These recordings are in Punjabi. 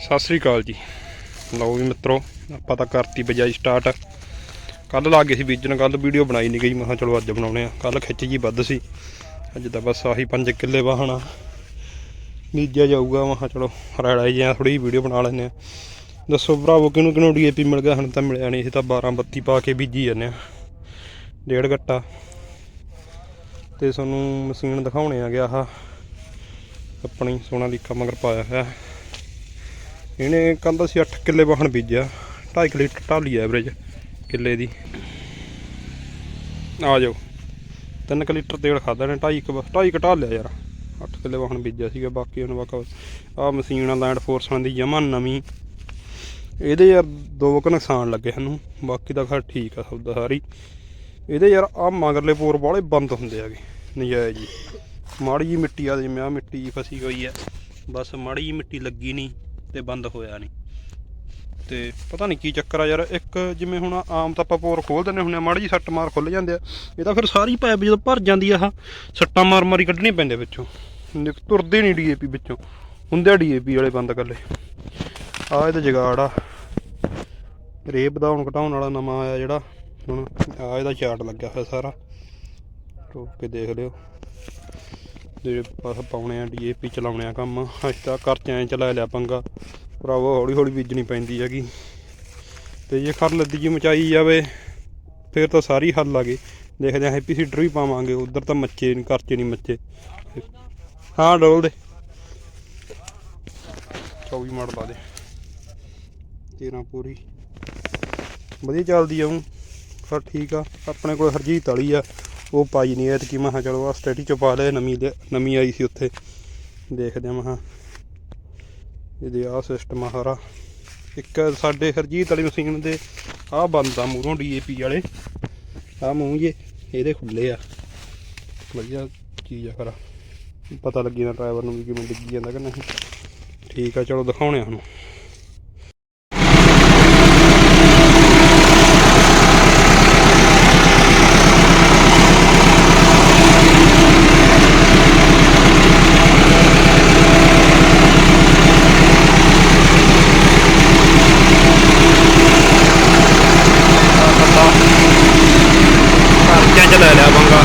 ਸਤਿ ਸ੍ਰੀ ਅਕਾਲ ਜੀ। ਲਓ ਵੀ ਮਿੱਤਰੋ, ਆਪਾਂ ਤਾਂ ਕਰਤੀ ਬਜਾਈ ਸਟਾਰਟ ਕੱਲ ਲਾ ਗਏ ਸੀ ਬੀਜਣ ਕੱਲ ਵੀਡੀਓ ਬਣਾਈ ਨਹੀਂ ਗਈ, ਮੈਂ ਕਿਹਾ ਚਲੋ ਅੱਜ ਬਣਾਉਣੇ ਆ ਕੱਲ ਖਿੱਚ ਜੀ ਵੱਧ ਸੀ। ਅੱਜ ਤਾਂ ਬਸ ਆਹੀ 5 ਕਿੱਲੇ ਵਾਹਣਾ। ਬੀਜਿਆ ਜਾਊਗਾ, ਮੈਂ ਕਿਹਾ ਚਲੋ ਰੈੜਾ ਜਿਹਾ ਜਾਂ ਥੋੜੀ ਵੀਡੀਓ ਬਣਾ ਲੈਂਦੇ ਆ ਦੱਸੋ ਭਰਾਵੋ, ਕਿਹਨੂੰ ਕਿਹਨੂੰ ਡੀਏਪੀ ਮਿਲ ਗਿਆ? ਹੁਣ ਤਾਂ ਮਿਲਿਆ ਨਹੀਂ ਇਹ ਤਾਂ 12 32 ਪਾ ਕੇ ਬੀਜੀ ਜਾਂਦੇ ਆ ਡੇਢ ਘੱਟਾ ਤੇ ਤੁਹਾਨੂੰ ਮਸ਼ੀਨ ਦਿਖਾਉਣੇ ਆ ਗਿਆ ਆਹ। ਆਪਣੀ ਸੋਨਾਲੀਕਾ ਮਗਰ ਪਾਇਆ ਹੋਇਆ। ਇਹਨੇ ਕਹਿੰਦਾ ਸੀ 8 ਕਿੱਲੇ ਵਾਹਣ ਬੀਜਿਆ 2.5 ਲੀਟਰ ਢਾਲੀ ਐਵਰੇਜ ਕਿੱਲੇ ਦੀ। ਆ ਜਾਓ 3 ਲੀਟਰ ਤੇਲ ਖਾਦਾ ਨੇ 2.5 2.5 ਘਟਾ ਲਿਆ ਯਾਰ 8 ਕਿੱਲੇ ਵਾਹਣ ਬੀਜਿਆ ਸੀਗਾ, ਬਾਕੀ ਉਹਨੂੰ ਬਾਕਾ ਆ ਮਸ਼ੀਨ ਆ ਲੈਂਡ ਫੋਰਸਾਂ ਦੀ ਜਮਾ ਨਵੀਂ। ਇਹਦੇ ਯਾਰ ਦੋ ਕੁ ਨੁਕਸਾਨ ਲੱਗੇ ਸਾਨੂੰ, ਬਾਕੀ ਤਾਂ ਖੈਰ ਠੀਕ ਆ ਸਭ ਦਾ ਸਾਰੀ। ਇਹਦੇ ਯਾਰ ਆ ਮਗਰਲੇ ਪੋਰ ਵਾਲੇ ਬੰਦ ਹੁੰਦੇ ਆਗੇ ਨਜਾਇਜ਼ ਜੀ ਮਾੜੀ ਜੀ ਮਿੱਟੀ ਆ, ਜਿਵੇਂ ਆ ਮਿੱਟੀ ਜਿਹੀ ਫਸੀ ਹੋਈ ਆ, ਬਸ ਮਾੜੀ ਜੀ ਮਿੱਟੀ ਲੱਗੀ ਨਹੀਂ ਤੇ ਬੰਦ ਹੋਇਆ ਨਹੀਂ। ਤੇ ਪਤਾ ਨਹੀਂ ਕੀ ਚੱਕਰ ਆ ਯਾਰ, ਇੱਕ ਜਿਵੇਂ ਹੁਣ ਆਮ ਤਾਂ ਆਪਾਂ ਪੋਰ ਖੋਲ ਦਿੰਦੇ ਹੁੰਦੇ ਆ, ਮਾੜੀ ਜੀ ਸੱਟ ਮਾਰ ਖੁੱਲ ਜਾਂਦੇ ਆ। ਇਹ ਤਾਂ ਫਿਰ ਸਾਰੀ ਪਾਈਪ ਜਦੋਂ ਭਰ ਜਾਂਦੀ ਆ, ਆਹ ਸੱਟਾਂ ਮਾਰ ਮਾਰੀ ਕੱਢਣੀ ਪੈਂਦੇ ਵਿੱਚੋਂ। ਨਿਕ- ਤੁਰਦੇ ਨਹੀਂ ਡੀਏਪੀ ਵਿੱਚੋਂ। ਹੁੰਦੇ ਡੀਏਪੀ ਵਾਲੇ ਬੰਦ ਕਰ ਆ ਇਹਦਾ ਜਗਾੜ ਆ। ਰੇਪ ਦਾ ਹੁਣ ਘਟਾਉਣ ਵਾਲਾ ਨਵਾਂ ਆਇਆ ਜਿਹੜਾ, ਹੁਣ ਆ ਇਹਦਾ ਚਾਰਟ ਲੱਗਿਆ ਹੋਇਆ ਸਾਰਾ। ਰੋਕ ਕੇ ਦੇਖ ਲਿਓ। ਜਿਹੜੇ ਪਾਸ ਪਾਉਣੇ ਆ, ਡੀਏਪੀ ਚਲਾਉਣੇ ਆ ਕੰਮ। ਅੱਜ ਤਾਂ ਕਰਚਿਆਂ 'ਚ ਚਲਾ ਲਿਆ ਪੰਗਾ। ਭਰਾਵੋ ਹੌਲੀ ਹੌਲੀ ਬੀਜਣੀ ਪੈਂਦੀ ਹੈਗੀ। ਤੇ ਜੇ ਖਰ ਲੱਦੀ ਜੀ ਮਚਾਈ ਜਾਵੇ, ਫਿਰ ਤਾਂ ਸਾਰੀ ਹੱਲ ਆ ਗਈ। ਦੇਖਦੇ ਆ ਹੈਪੀ ਸੀਡਰ ਵੀ ਪਾਵਾਂਗੇ। ਉਧਰ ਤਾਂ ਮੱਚੇ ਨਹੀਂ ਕਰਚੇ ਨਹੀਂ ਮੱਚੇ। ਹਾਂ, ਡੋਲ ਦੇ। 24 ਮਾਡਲ ਆ ਦੇ। 13 ਪੂਰੀ। ਵਧੀਆ ਚੱਲਦੀ ਆ ਉਹ ਪਰ ਠੀਕ ਆ। ਆਪਣੇ ਕੋਲ ਹਰਜੀਤ ਵਾਲੀ ਆ। ਉਹ ਪਾਈ ਨਹੀਂ ਐਤਕੀ ਮੈਂ ਕਿਹਾ ਚਲੋ ਆ ਸਟੇਟੀ ਚ ਪਾ ਲੈ, ਨਵੀਂ ਲਿਆ- ਨਵੀਂ ਆਈ ਸੀ ਉੱਥੇ। ਦੇਖਦੇ ਆ ਮੈਂ ਇਹਦੇ ਆ ਸਿਸਟਮ ਆ ਸਾਰਾ। ਇੱਕ ਸਾਡੇ ਹਰਜੀਤ ਵਾਲੀ ਮਸ਼ੀਨ ਦੇ ਆ ਬੰਦ ਆ ਮੂਹਰੋਂ ਡੀਏਪੀ ਵਾਲੇ। ਆ ਮੂੰਹ ਜੇ, ਇਹਦੇ ਖੁੱਲੇ ਆ। ਵਧੀਆ ਚੀਜ਼ ਆ ਖਰਾ ਪਤਾ ਲੱਗੀ ਨਾ ਡਰਾਈਵਰ ਨੂੰ ਵੀ ਕਿਵੇਂ ਡਿੱਗੀ ਜਾਂਦਾ ਕਿ ਨਹੀਂ। ਠੀਕ ਆ, ਚਲੋ ਦਿਖਾਉਣੇ ਆ ਹੁਣ ਪਤਾ ਖਰਚਿਆਂ ਚ ਲੈ ਲਿਆ ਪੰਗਾ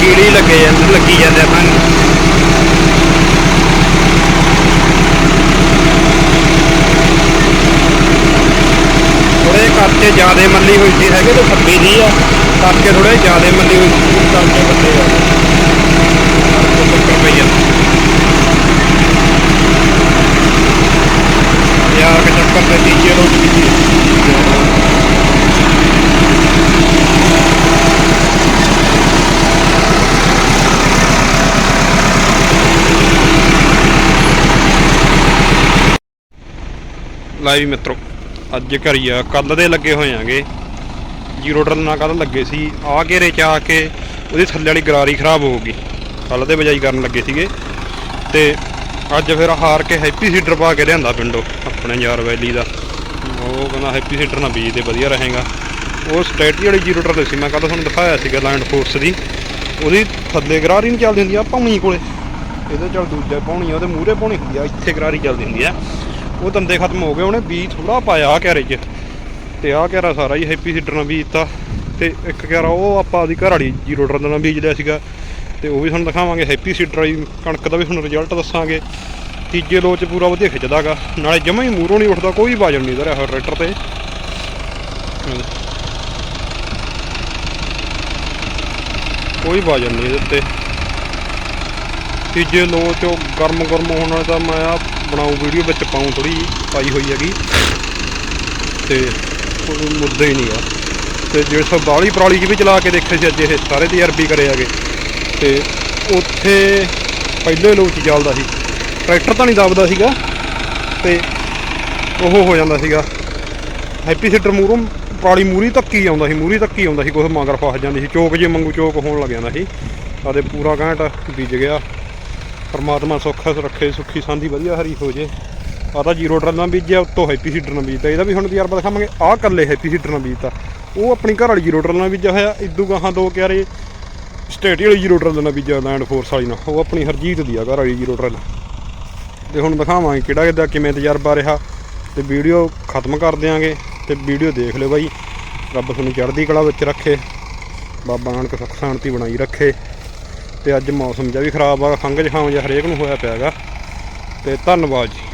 ਕੀੜੀ ਲੱਗੇ ਲੱਗੀ ਜਾਂਦੇ ਆਪਾਂ ਥੋੜੇ ਕਰਕੇ ਜ਼ਿਆਦਾ ਮੱਲੀ ਹੋਈ ਸੀ ਹੈਗੇ ਤਾਂ 26 ਦੀ ਆ। ਕਰਕੇ ਥੋੜੇ ਜ਼ਿਆਦਾ ਮੱਲੀ ਹੋਈ ਸੀ। ਕਰਕੇ ਬੰਦੇ ਆ ਕਰਕੇ ਚੱਕਰ ਪਈ ਜਾਂਦਾ ਯਾਰ ਕਿ ਚੱਕਰ ਤੇ ਤੀਜੇ ਲੋਕ ਦੀ ਲਾਈਵ ਮਿੱਤਰੋ, ਅੱਜ ਘਰੀ ਆ ਕੱਲ ਦੇ ਲੱਗੇ ਹੋਏ ਆਂਗੇ। ਜੀਰੋ ਟਰਨ ਨਾਲ ਕੱਲ ਲੱਗੇ ਸੀ, ਆ ਘੇਰੇ ਚ ਆ ਕੇ ਉਹਦੀ ਥੱਲੇ ਵਾਲੀ ਗਰਾਰੀ ਖਰਾਬ ਹੋ ਗਈ। ਕੱਲ ਦੇ ਬਜਾਈ ਕਰਨ ਲੱਗੇ ਸੀਗੇ। ਤੇ ਅੱਜ ਫਿਰ ਹਾਰ ਕੇ ਹੈਪੀ ਸੀਡਰ ਪਾ ਕੇ ਲਿਆਂਦਾ ਪਿੰਡੋਂ, ਆਪਣੇ ਯਾਰ ਵੈਲੀ ਦਾ। ਉਹ ਕਹਿੰਦਾ ਹੈਪੀ ਸੀਡਰ ਨਾਲ ਬੀਜ ਤੇ ਵਧੀਆ ਰਹੇਗਾ। ਉਹ ਸਟੇਟੀ ਵਾਲੀ ਜੀਰੋ ਟਰਨ ਸੀ, ਮੈਂ ਕੱਲ ਤੁਹਾਨੂੰ ਦਿਖਾਇਆ ਸੀਗਾ ਲੈਂਡ ਫੋਰਸ ਦੀ। ਉਹਦੀ ਥੱਲੇ ਗਰਾਰੀ ਨਹੀਂ ਚੱਲਦੀ ਹੁੰਦੀ ਆ ਪੌਣੀ ਕੋਲੇ। ਇਹਦੇ ਚੱਲ ਦੂਜਾ ਪੌਣੀ ਆ, ਉਹਦੇ ਮੂਹਰੇ ਪੌਣੀ ਹੁੰਦੀ ਆ, ਇੱਥੇ ਗਰਾਰੀ ਚੱਲਦੀ ਹੁੰਦੀ ਆ। ਉਹ ਦੰਦੇ ਖਤਮ ਹੋ ਗਏ, ਉਹਨੇ ਬੀਜ ਥੋੜਾ ਪਾਇਆ ਆ ਕੈਰੇ 'ਚ। ਤੇ ਆਹ ਕੈਰਾ ਸਾਰਾ ਹੀ ਹੈਪੀ ਸੀਡਰ ਨਾਲ ਬੀਜਤਾ। ਤੇ ਇੱਕ ਕੈਰਾ ਉਹ ਆਪਾਂ ਉਹਦੀ ਘਰ ਵਾਲੀ ਜੀਰੋ ਟਰਨ ਨਾਲ ਬੀਜ ਲਿਆ ਸੀਗਾ। ਤੇ ਉਹ ਵੀ ਤੁਹਾਨੂੰ ਦਿਖਾਵਾਂਗੇ, ਹੈਪੀ ਸੀਡਰ ਵਾਲੀ ਕਣਕ ਦਾ ਵੀ ਤੁਹਾਨੂੰ ਰਿਜ਼ਲਟ ਦੱਸਾਂਗੇ। ਤੀਜੇ ਲੋਚ ਪੂਰਾ ਵਧੀਆ ਖਿੱਚਦਾਗਾ। ਨਾਲੇ ਜਮਾ ਹੀ ਮੂਰੋਂ ਨਹੀਂ ਉੱਠਦਾ, ਕੋਈ ਵਾਜਣ ਨਹੀਂ ਇਹਦਾ ਟਰੈਕਟਰ ਤੇ। ਕੋਈ ਵਾਜਣ ਨਹੀਂ ਇਹਦੇ ਉੱਤੇ। ਤੀਜੇ ਲੋ ਚੋਂ ਗਰਮ ਗਰਮ ਹੋਣਾ ਤਾਂ ਮੈਂ ਆ ਬਣਾਉ ਵੀਡੀਓ ਵਿੱਚ ਪਾਉਂ ਥੋੜੀ ਪਾਈ ਹੋਈ ਹੈਗੀ। ਤੇ ਕੋਈ ਮੁੱਦਾ ਹੀ ਨਹੀਂ ਨਹੀਂਗਾ ਤੇ ਜਿਹੜੇ ਸਭ ਬਾਲੀ ਪਰਾਲੀ ਜੀ ਵੀ ਚਲਾ ਕੇ ਦੇਖੇ ਸੀ ਅੱਜ ਇਹ, ਸਾਰੇ ਤਜਰਬੇ ਕਰੇ ਹੈਗੇ। ਤੇ ਉੱਥੇ ਪਹਿਲੇ ਲੋ ਚ ਚੱਲਦਾ ਸੀ। ਟਰੈਕਟਰ ਤਾਂ ਨਹੀਂ ਦਬਦਾ ਸੀਗਾ। ਤੇ ਉਹ ਹੋ ਜਾਂਦਾ ਸੀਗਾ। ਹੈਪੀ ਸੀਟਰ ਮੂਰੋਂ ਪਰਾਲੀ ਮੂਰੀ ਧੱਕੀ ਆਉਂਦਾ ਸੀ, ਮੂਰੀ ਧੱਕੀ ਆਉਂਦਾ ਸੀ। ਕੁਛ ਮਗਰ ਫਸ ਜਾਂਦੀ ਸੀ। ਚੋਕ ਜੇ ਮੰਗੂ ਚੋਕ ਹੋਣ ਲੱਗ ਜਾਂਦਾ ਸੀ। ਆਦੇ ਪੂਰਾ ਘੰਟਾ ਬੀਜ ਗਿਆ। ਪਰਮਾਤਮਾ ਸੁੱਖ ਰੱਖੇ, ਸੁੱਖੀ ਸਾਂਦੀ ਵਧੀਆ ਹਰੀ ਹੋ ਜੇ। ਆ ਤਾਂ ਜ਼ੀਰੋ ਡਰਲ ਨਾਲ ਬੀਜਿਆ, ਉੱਤੋਂ ਹੈਪੀ ਸੀਡਰ ਨਾਲ ਬੀਜਤਾ। ਇਹਦਾ ਵੀ ਹੁਣ ਤਜਰਬਾ ਦਿਖਾਵਾਂਗੇ। ਆਹ ਕੱਲੇ ਹੈਪੀ ਸੀਡਰ ਨਾਲ ਬੀਜਤਾ। ਉਹ ਆਪਣੀ ਘਰ ਵਾਲੀ ਜ਼ੀਰੋ ਡਰਲ ਨਾਲ ਬੀਜਿਆ ਹੋਇਆ। ਇਦੂ ਗਾਹਾਂ ਦੋ ਕਿਆਰੇ ਸਟੇਟੀ ਵਾਲੀ ਜ਼ੀਰੋ ਡਰਲ ਨਾਲ ਬੀਜਿਆ ਲੈਂਡ ਫੋਰਸ ਵਾਲੀ ਨਾਲ। ਉਹ ਆਪਣੀ ਹਰਜੀਤ ਦੀ ਆ, ਘਰ ਵਾਲੀ ਜ਼ੀਰੋ ਡਰਲ। ਤੇ ਹੁਣ ਦਿਖਾਵਾਂਗੇ ਕਿਹੜਾ ਕਿਹਦਾ ਕਿਵੇਂ ਤਜਰਬਾ ਰਿਹਾ। ਤੇ ਵੀਡੀਓ ਖਤਮ ਕਰ ਦਿਆਂਗੇ। ਤੇ ਵੀਡੀਓ ਦੇਖ ਲਿਓ ਬਾਈ। ਰੱਬ ਤੁਹਾਨੂੰ ਚੜ੍ਹਦੀ ਕਲਾ ਵਿੱਚ ਰੱਖੇ। ਬਾਬਾ ਨਾਨਕ ਸੁੱਖ ਸ਼ਾਂਤੀ ਬਣਾਈ ਰੱਖੇ। ਤੇ ਅੱਜ ਮੌਸਮ ਜਿਹਾ ਵੀ ਖਰਾਬ ਆ, ਖੰਘ ਜ਼ੁਕਾਮ ਜਿਹਾ ਹਰੇਕ ਨੂੰ ਹੋਇਆ ਪਿਆ ਹੈਗਾ। ਤੇ ਧੰਨਵਾਦ ਜੀ।